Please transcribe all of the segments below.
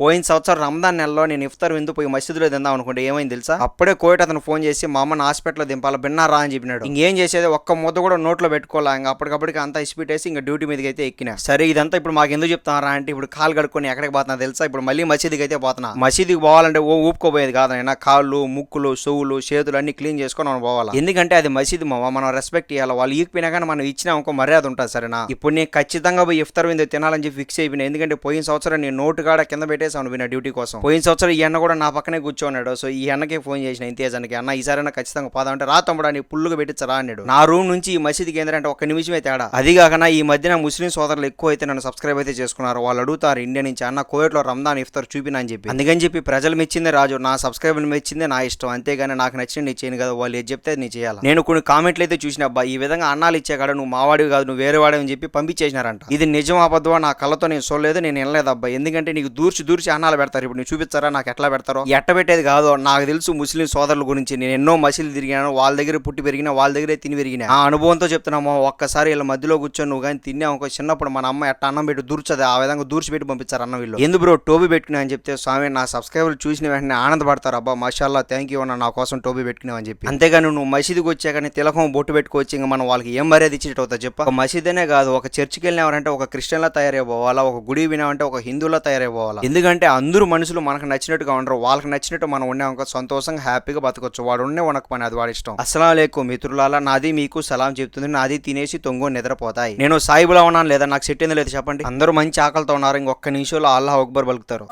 పోయిన సంవత్సరం రంజాన్ నెలలో నేను ఇఫ్తార్ విందు పోయి మసీదులో తిందాం అనుకుంటే ఏమైంది తెలుసా? అప్పుడే కోయిట్ అతను ఫోన్ చేసి మా అమ్మని హాస్పిటల్లో దింపాలి బిన్నారా అని చెప్పినాడు. ఇంకేం చేసేది? ఒక్క ముద్ద కూడా నోట్లో పెట్టుకోలే. ఇంకా అప్పటికప్పటికి అంతా ఇసిపెట్టేసి ఇంకా డ్యూటీ మీదకి అయితే ఎక్కినా. సరే ఇదంతా ఇప్పుడు మాకు ఎందుకు చెప్తారా అంటే ఇప్పుడు కాలు కడుక్కొని ఎక్కడికి పోతున్నా తెలుసా? ఇప్పుడు మళ్ళీ మసీదుకి అయితే పోతున్నా. మసీదుకి పోవాలంటే ఓ ఊపుకోపోయేది కాదు అయినా కాళ్ళు ముక్కులు చెవులు చేతులు అన్ని క్లీన్ చేసుకొని మనం పోవాలి? ఎందుకంటే అది మసీదు మామ మనం రెస్పెక్ట్ ఇవ్వాలి వాళ్ళు ఈకపోయినా కానీ మనం ఇచ్చిన ఒక మర్యాద ఉంటుంది సరేనా? ఇప్పుడు నేను ఖచ్చితంగా పోయి ఇఫ్తార్ విందు తినాలని చెప్పి ఫిక్స్ అయిపోయినా. ఎందుకంటే పోయిన సంవత్సరం నేను నోటు కాడ కింద పెట్టి పెట్టేసాను విన డ్యూటీ కోసం. పోయిన సంవత్సరం ఈ అన్న కూడా నా పక్కనే కూర్చోన్నాడు. సో ఈ అన్నకే ఫోన్ చేసిన ఇంతేజానికి అన్న ఈసారైనా ఖచ్చితంగా పోదాం అంటే రా తమ్ముడా నీ పుల్లుగా పెట్టించరా అన్నాడు. నా రూమ్ నుంచి ఈ మసీదు కేంద్రం అంటే ఒక్క నిమిషమే తేడా. అది కాక ఈ మధ్యన ముస్లిం సోదరులు ఎక్కువ అయితే నన్ను సబ్స్క్రైబ్ అయితే చేసుకున్నారు. వాళ్ళు అడుగుతారు ఇండియా నుంచి అన్న కోవిడ్లో రంజాన్ ఇఫ్తార్ చూపినా అని చెప్పి. అందుకని చెప్పి ప్రజలు మెచ్చిందే రాజు. నా సబ్స్క్రైబర్ మెచ్చిందే నా ఇష్టం. అంతేగాని నాకు నచ్చిన నీ చేయను కదా. వాళ్ళు ఏది చెప్తే అది నీ చేయాలి. నేను కొన్ని కామెంట్లు అయితే చూసిన అబ్బా ఈ విధంగా అన్నాలు ఇచ్చే కాడ నువ్వు మావాడివి కాదు నువ్వు వేరే వాడివి అని చెప్పి పంపించేసినారంట. ఇది నిజం అబద్ధమా? నా కళ్ళతో నేను చూడలేదు నేను వినలేదు అబ్బా. ఎందుకంటే నీకు దూర్చి దూర్చి అన్నాలు పెడతారు. ఇప్పుడు నువ్వు చూపిస్తారా? నాకు ఎట్లా పెడతారో? ఎట్ట పెట్టేది కాదు? నాకు తెలుసు ముస్లిం సోదరుల గురించి. నేను ఎన్నో మసీలు తిరిగాను. వాళ్ళ దగ్గర పుట్టి పెరిగిన వాళ్ళ దగ్గరే తిని పెరిగిన. ఆ అనుభవంతో చెప్తున్నామో ఒక్కసారి ఇలా మధ్యలో కూర్చొని నువ్వు కానీ తిన్నావు ఒక చిన్నప్పుడు మన అమ్మ ఎట్ట అన్నం పెట్టి దూర్చదు. ఆ విధంగా దూర్చి పెట్టి పంపించారు అన్న వీళ్ళు. ఎందు బ్రో టోబీ పెట్టుకున్నా అని చెప్తే స్వామి నా సబ్స్క్రైబర్లు చూసిన వెంటనే ఆనందపడతారు. అబ్బా మషాల్లా థ్యాంక్ యూ అన్న నా కోసం టోబీ పెట్టుకున్నావు అని చెప్పి. అంతేగాని నువ్వు మసీదుకి వచ్చాకని తిలకం బొట్టు పెట్టుకోవచ్చు ఇంకా మనం వాళ్ళకి ఏం మర్యాద ఇచ్చేటవుతా అవుతా చెప్ప. ఒక మసీదనే కాదు ఒక చర్చికి వెళ్ళినామంటే ఒక క్రిస్టియన్లా తయారైపోవాలా ఒక గుడి వినామంటే ఒక హిందువులా తయారైపోవాలా ఎందుకంటే అందరూ మనుషులు మనకు నచ్చినట్టుగా ఉండరు. వాళ్ళకి నచ్చినట్టు మనం ఉన్నాం సంతోషంగా హ్యాపీగా బతకొచ్చు. వాడు ఉండే ఉనకు పని అది వాడి ఇష్టం. అస్సలం లేకు మిత్రులలా నాది మీకు సలాం చెప్తుంది నాది తినేసి తొంగు నిద్రపోతాయి. నేను సాయిబులా ఉన్నాను లేదా? నాకు సెట్ ఏందో లేదు చెప్పండి. అందరూ మంచి ఆకలితో ఉన్నారు. ఇంకొక నిమిషంలో అల్లాహ్ అక్బర్ పలుకుతారు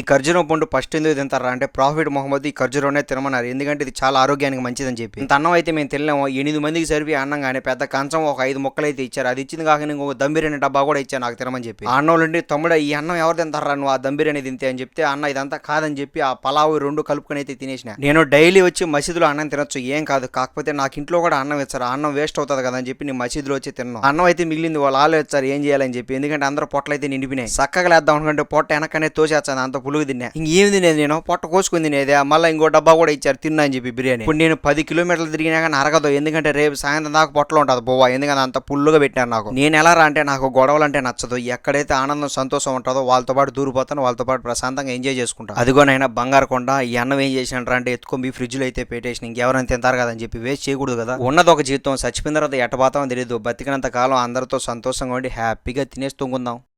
ఈ ఖర్జూరం పండు ఫస్ట్ ఎందుకు తింటారా అంటే ప్రాఫిట్ మొహమ్మద్ ఈ ఖర్జూరంనే తినమన్నారు. ఎందుకంటే ఇది చాలా ఆరోగ్యానికి మంచిదని చెప్పి. ఇంత అన్నం అయితే మేము తినలేము. ఎనిమిది మందికి సరిపి అన్నం కానీ పెద్ద కంచం ఒక ఐదు ముక్కలు అయితే ఇచ్చారు. అది ఇచ్చింది కాక ఇంకొక దమ్ బిర్యానీ డబ్బా కూడా ఇచ్చాను నాకు తినమని చెప్పి. ఆ అన్నంలో తమ్ముడు ఈ అన్నం ఎవరు తింటారా? నువ్వు ఆ దమ్ బిర్యానీ తింటే అని చెప్తే అన్న ఇదంతా కాదని చెప్పి ఆ పలావు రెండు కలుపుకొని అయితే తినేసిన. నేను డైలీ వచ్చి మసీదులో అన్నం తినొచ్చు. ఏం కాదు. కాకపోతే నాకు ఇంట్లో కూడా అన్నం ఇచ్చారు. అన్నం వేస్ట్ అవుతుంది కదా అని చెప్పి నేను మసీదులో వచ్చి తిన్నాను. అన్నం అయితే మిగిలింది. వాళ్ళు ఆలో ఇచ్చారు ఏం చేయాలని చెప్పి. ఎందుకంటే అందరూ పొట్టలు అయితే నిండిపోయినాయి. చక్కగా లేద్దాం అనుకుంటే పొట్ట వెనకనే తోసేస్తాను అంత పులుగు తిన్నా. ఇంకేం తినేది నేను? పొట్ట కోసుకుని తినేది. మళ్ళీ ఇంకో డబ్బా కూడా ఇచ్చారు. తిన్నా అని చెప్పి బిర్యానీ. ఇప్పుడు నేను పది కిలోమీటర్లు తిరిగినా కానీ అరగదు. ఎందుకంటే రేపు సాయంత్రం దాకా పొట్టలో ఉంటుంది బోవా ఎందుకంటే అంత పుల్లుగా పెట్టాను నాకు. నేను ఎలా రా అంటే నాకు గొడవలు అంటే నచ్చదు. ఎక్కడైతే ఆనందం సంతోషం ఉంటుందో వాళ్ళతో పాటు దూరిపోతాను. వాళ్ళతో పాటు ప్రశాంతంగా ఎంజాయ్ చేసుకుంటాను. అదిగోనైనా బంగారు కొండ. ఈ అన్నం ఏం చేసినారు అంటే ఎత్తుకొని మీ ఫ్రిడ్జ్లో అయితే పెట్టేసి ఇంకెవరైనా తింటారు కదా అని చెప్పి వేస్ట్ చేయకూడదు కదా. ఉన్నది ఒక జీవితం. చచ్చిపోయిన తర్వాత ఎట్టబోతామో తెలియదు బతికినంత కాలం అందరితో సంతోషంగా ఉండి హ్యాపీగా తినేసి తొంగుందాం.